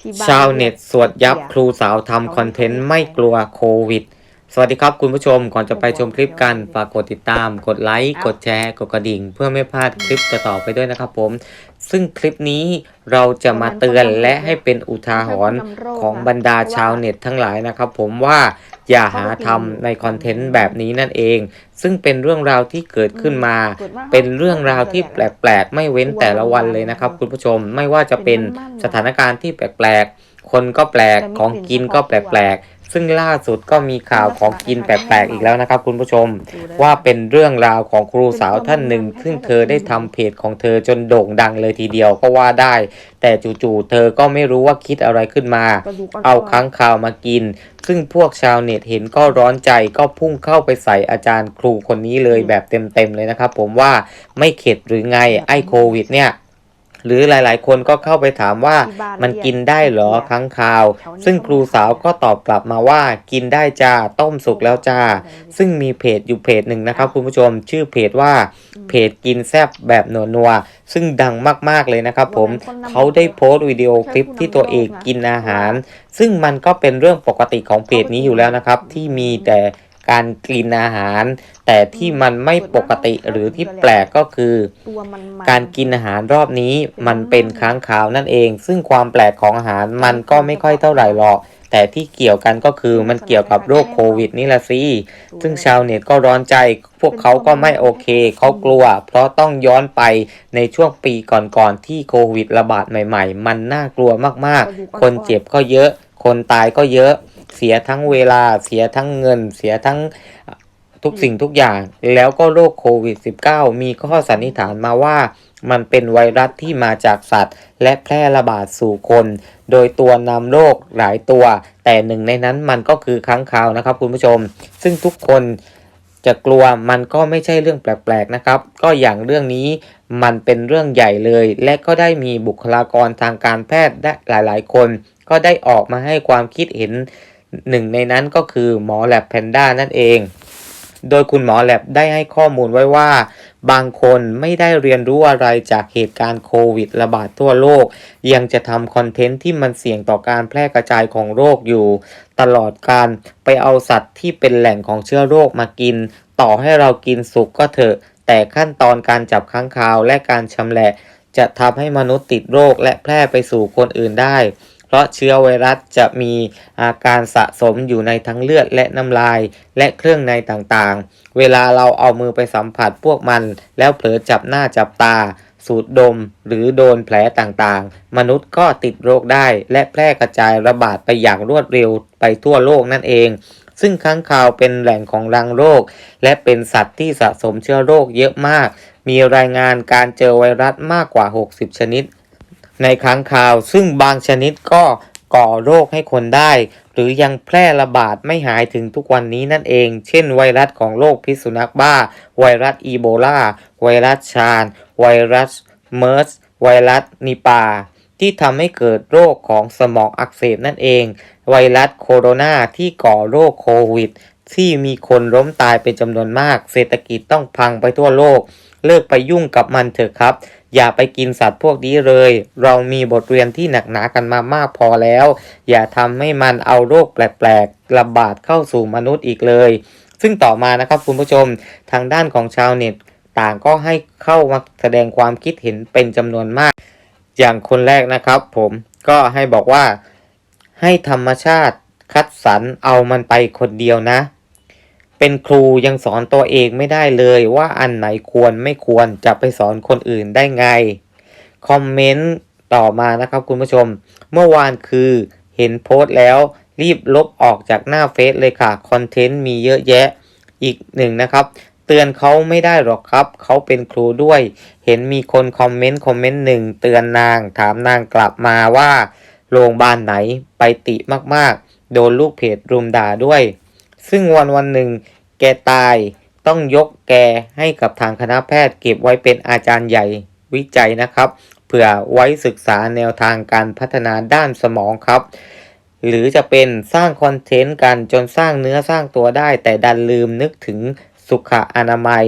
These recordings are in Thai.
ที่บ้าน ชาวเน็ตสวดยับเสียครูสาวทำคอนเทนต์ไม่กลัวโควิด สวัสดีครับคุณผู้ชมก่อนจะไปชมคลิปกัน ฝากกดติดตาม กดไลค์ กดแชร์ กดกระดิ่ง เพื่อไม่พลาดคลิปต่อๆไปด้วยนะครับผม ซึ่งคลิปนี้เราจะมาเตือนและให้เป็นอุทาหรณ์ของบรรดาชาวเน็ตทั้งหลายนะครับผมว่า อย่าหาทำในคอนเทนต์แบบนี้นั่นเอง ซึ่งเป็นเรื่องราวที่เกิดขึ้นมา เป็นเรื่องราวที่แปลกๆ ไม่เว้นแต่ละวันเลยนะครับ คุณผู้ชมไม่ว่าจะเป็นสถานการณ์ที่แปลกๆ คนก็แปลกของกินก็แปลกๆ ซึ่งล่าสุดก็มีข่าวของกินแปลกๆอีกแล้วนะครับ คุณผู้ชม ว่าเป็นเรื่องราวของครูสาวท่านหนึ่ง ซึ่งเธอได้ทำเพจของเธอจนโด่งดังเลยทีเดียวก็ว่าได้ แต่จู่ๆเธอก็ไม่รู้ว่าคิดอะไรขึ้นมา เอาค้างคาวมากิน ซึ่งพวกชาวเน็ตเห็นก็ร้อนใจก็พุ่งเข้าไปใส่อาจารย์ครูคนนี้เลยแบบเต็มๆเลยนะครับผมว่าไม่เข็ดหรือไงไอ้โควิดเนี่ย หรือหลาย ๆ คนก็เข้าไปถามว่าที่บ้านมันกินได้เหรอเรียกค้างคาวแถวนี้ซึ่งครูสาวก็ตอบกลับมาว่ากินได้จ้าต้มสุกแล้วจ้า ซึ่งมีเพจอยู่เพจหนึ่งนะครับ คุณผู้ชมชื่อเพจว่าเพจกินแซบแบบนัวนัวๆซึ่งดังมาก ๆ เลยนะครับผมวันนั้นคนนำเขาได้โพสต์วิดีโอคลิปที่ตัวเองกินอาหาร ซึ่งมันก็เป็นเรื่องปกติของเพจนี้อยู่แล้วนะครับ ที่มีแต่ การกินอาหาร แต่ที่มันไม่ปกติหรือที่แปลกก็คือตัวมันมันการกินอาหารรอบนี้มันเป็นค้างคาวนั่นเอง ซึ่งความแปลกของอาหารมันก็ไม่ค่อยเท่าไหร่หรอกแต่ที่เกี่ยวกันก็คือมันเกี่ยวกับโรคโควิดนี่แหละสิ ซึ่งชาวเน็ตก็ร้อนใจ พวกเขาก็ไม่โอเค เขากลัว เพราะต้องย้อนไปในช่วงปีก่อนๆที่โควิดระบาดใหม่ๆ มันน่ากลัวมากๆ คนเจ็บก็เยอะ คนตายก็เยอะ เสียทั้งเวลาเสียทั้งเงิน เสียทั้งทุกสิ่งทุกอย่าง แล้วก็โรคโควิด -19 มีข้อสันนิษฐานมาว่า มันเป็นไวรัสที่มาจากสัตว์ และแพร่ระบาดสู่คน โดยตัวนำโรคหลายตัว แต่หนึ่งในนั้นมันก็คือค้างคาวนะครับคุณผู้ชม ซึ่งทุกคนจะกลัวมันก็ไม่ใช่เรื่องแปลกๆนะครับ ก็อย่างเรื่องนี้มันเป็นเรื่องใหญ่เลย และก็ได้มีบุคลากรทางการแพทย์ได้หลายๆ คน ก็ได้ออกมาให้ความคิดเห็น หนึ่งในนั้นก็คือหมอแลบแพนด้านั่นเอง โดยคุณหมอแลบได้ให้ข้อมูลไว้ว่า บางคนไม่ได้เรียนรู้อะไรจากเหตุการณ์โควิดระบาดทั่วโลก ยังจะทำคอนเทนต์ที่มันเสี่ยงต่อการแพร่กระจายของโรคอยู่ ตลอดการไปเอาสัตว์ที่เป็นแหล่งของเชื้อโรคมากิน ต่อให้เรากินสุกก็เถอะ แต่ขั้นตอนการจับค้างคาวและการชำแหละ จะทำให้มนุษย์ติดโรคและแพร่ไปสู่คนอื่นได้ เพราะเชื้อไวรัสจะมีอาการสะสมอยู่ในทั้งเลือดและน้ำลาย และเครื่องในต่างๆ เวลาเราเอามือไปสัมผัสพวกมัน แล้วเผลอจับหน้าจับตา สูดดม หรือโดนแผลต่างๆ มนุษย์ก็ติดโรคได้ และแพร่กระจายระบาดไปอย่างรวดเร็วไปทั่วโลกนั่นเองซึ่งค้างคาวเป็นแหล่งของรังโรค และเป็นสัตว์ที่สะสมเชื้อโรคเยอะมาก มีรายงานการเจอไวรัสมากกว่า 60 ชนิด ในค้างคาว ซึ่งบางชนิดก็ก่อโรคให้คนได้ หรือยังแพร่ระบาดไม่หายถึงทุกวันนี้นั่นเอง เช่น ไวรัสของโรคพิษสุนัขบ้า ไวรัสอีโบลา ไวรัสชาญไวรัสเมอร์ส ไวรัสนิปา ที่ทำให้เกิดโรคของสมองอักเสบนั่นเอง ไวรัสโคโรนาที่ก่อโรคโควิด ที่มีคนล้มตายเป็นจำนวนมาก เศรษฐกิจต้องพังไปทั่วโลก เลิกไปยุ่งกับมันเถอะครับ อย่าไปกินสัตว์พวกนี้เลย เรามีบทเรียนที่หนักหนากันมามากพอแล้ว อย่าทำให้มันเอาโรคแปลกๆระบาดเข้าสู่มนุษย์อีกเลย ซึ่งต่อมานะครับคุณผู้ชมทางด้านของชาวเน็ตต่างก็ให้เข้ามาแสดงความคิดเห็นเป็นจำนวนมาก อย่างคนแรกนะครับผมก็ให้บอกว่าให้ธรรมชาติคัดสรรเอามันไปคนเดียวนะ เป็นครูยังสอนตัวเองไม่ได้เลยว่าอันไหนควรไม่ควรจะไปสอนคนอื่นได้ไง คอมเมนต์ต่อมานะครับคุณผู้ชม เมื่อวานคือเห็นโพสต์แล้วรีบลบออกจากหน้าเฟซเลยค่ะ คอนเทนต์มีเยอะแยะอีกหนึ่งนะครับ เตือนเขาไม่ได้หรอกครับ เขาเป็นครูด้วย เห็นมีคนคอมเมนต์คอมเมนต์หนึ่งเตือนนางถามนางกลับมาว่าโรงพยาบาลไหนไปติมากๆ โดนลูกเพจรุมด่าด้วย ซึ่งวันวันหนึ่ง แกตาย ต้องยกแกให้กับทางคณะแพทย์เก็บไว้เป็นอาจารย์ใหญ่วิจัยนะครับ เผื่อไว้ศึกษาแนวทางการพัฒนาด้านสมองครับ หรือจะเป็นสร้างคอนเทนต์กันจนสร้างเนื้อสร้างตัวได้ แต่ดันลืมนึกถึงสุขอนามัย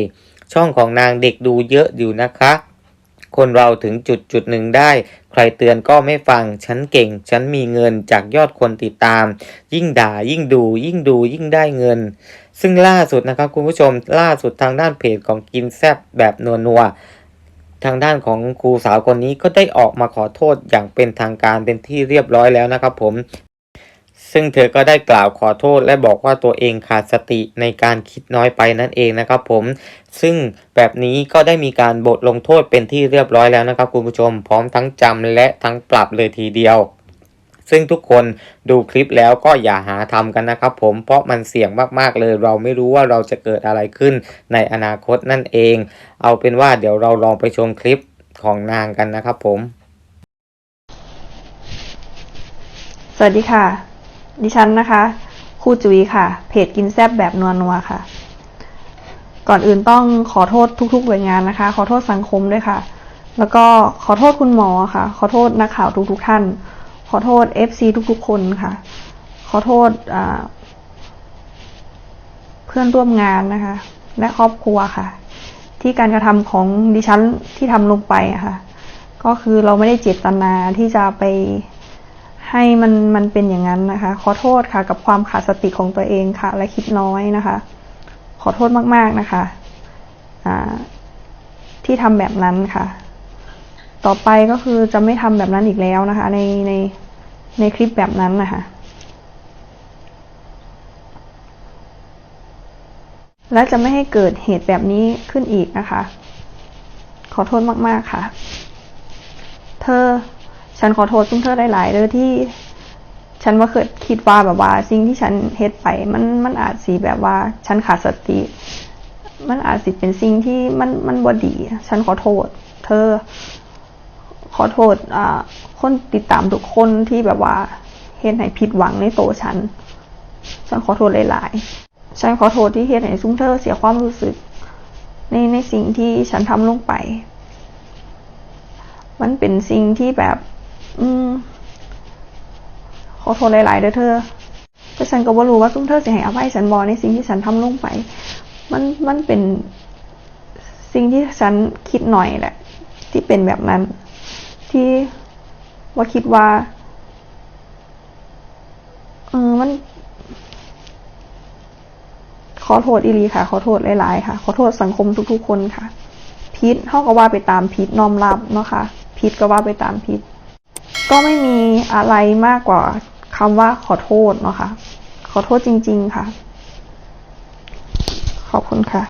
ช่องของนางเด็กดูเยอะอยู่นะคะ คนเราถึงจุดจุดหนึ่งได้ ใครเตือนก็ไม่ฟัง ฉันเก่ง ฉันมีเงินจากยอดคนติดตาม ยิ่งด่ายิ่งดู ยิ่งดูยิ่งได้เงิน ซึ่งล่าสุดนะครับคุณผู้ชมล่าสุดทางด้านเพจของกินแซบแบบนัวนัวทางด้านของครูสาวคนนี้ก็ได้ออกมาขอโทษอย่างเป็นทางการเป็นที่เรียบร้อยแล้วนะครับผม ซึ่งเธอก็ได้กล่าวขอโทษและบอกว่าตัวเองขาดสติในการคิดน้อยไปนั่นเองนะครับผม ซึ่งแบบนี้ก็ได้มีการบทลงโทษเป็นที่เรียบร้อยแล้วนะครับคุณผู้ชมพร้อมทั้งจำและทั้งปรับเลยทีเดียวซึ่งทุกคนดูคลิปแล้วก็อย่าหาทำกันนะครับผมเพราะมันเสี่ยงมากๆเลย เราไม่รู้ว่าเราจะเกิดอะไรขึ้นในอนาคตนั่นเอง เอาเป็นว่าเดี๋ยวเราลองไปชมคลิปของนางกันนะครับผม สวัสดีค่ะ ดิฉันนะคะครูจุ๋ยค่ะ เพจกินแซบแบบนัวนัวค่ะ ก่อนอื่นต้องขอโทษทุกๆหน่วยงานนะคะ ขอโทษสังคมด้วยค่ะ แล้วก็ขอโทษคุณหมอค่ะ ขอโทษนักข่าวทุกๆท่าน ขอโทษ FC ทุกๆ คนค่ะ ขอโทษเพื่อนร่วมงานนะคะ และครอบครัวค่ะ ที่การกระทำของดิฉันที่ทำลงไปอะค่ะ ก็คือเราไม่ได้เจตนาที่จะไป ให้มันมันเป็นอย่างนั้นนะคะ ขอโทษค่ะ กับความขาดสติของตัวเองค่ะ และคิดน้อยนะคะ ขอโทษมาก ๆนะคะที่ทำแบบนั้นค่ะ ต่อไปก็คือจะไม่ทำแบบนั้นอีกแล้วนะคะ ในในในคลิปแบบนั้นนะคะและจะไม่ให้เกิดเหตุแบบนี้ขึ้นอีกนะคะ ขอโทษมาก ๆ ค่ะ เธอ ฉันขอโทษซึ่งเธอหลายๆเลยที่ฉันว่าเคยคิดว่าแบบว่า สิ่งที่ฉันเฮ็ดไป มันมันอาจสีแบบว่า ฉันขาดสติ มันอาจสิเป็นสิ่งที่มันมันบ่ดี ฉันขอโทษ เธอ ขอโทษ อ่า คนติดตามทุกคนที่แบบว่าเฮ็ดให้ผิดหวังในโตวฉัน ฉันขอโทษหลายๆ ฉันขอโทษที่เฮ็ดให้ซุ่มเธอเสียความรู้สึก ในในสิ่งที่ฉันทำลงไป มันเป็นสิ่งที่แบบ อืม ขอโทษหลาย ๆ เด้อเธอแต่ฉันก็บ่รู้ว่าซุ่มเธอสิให้อภัยฉันบ่ในสิ่งที่ฉันทำลงไป มันมันเป็นสิ่งที่ฉันคิดหน่อยแหละ ที่เป็นแบบนั้น ที่ว่าคิดว่าเออมัน ขอโทษอีลีค่ะ ขอโทษหลาย ๆ ค่ะ ขอโทษสังคมทุก ๆ คนค่ะพิษเท่ากับว่าไปตามพิษน้อมรับเนาะค่ะพิษก็ว่าไปตามพิษ ก็ไม่มีอะไรมากกว่าคำว่าขอโทษเนาะค่ะขอโทษจริง ๆ ค่ะ ขอบคุณค่ะ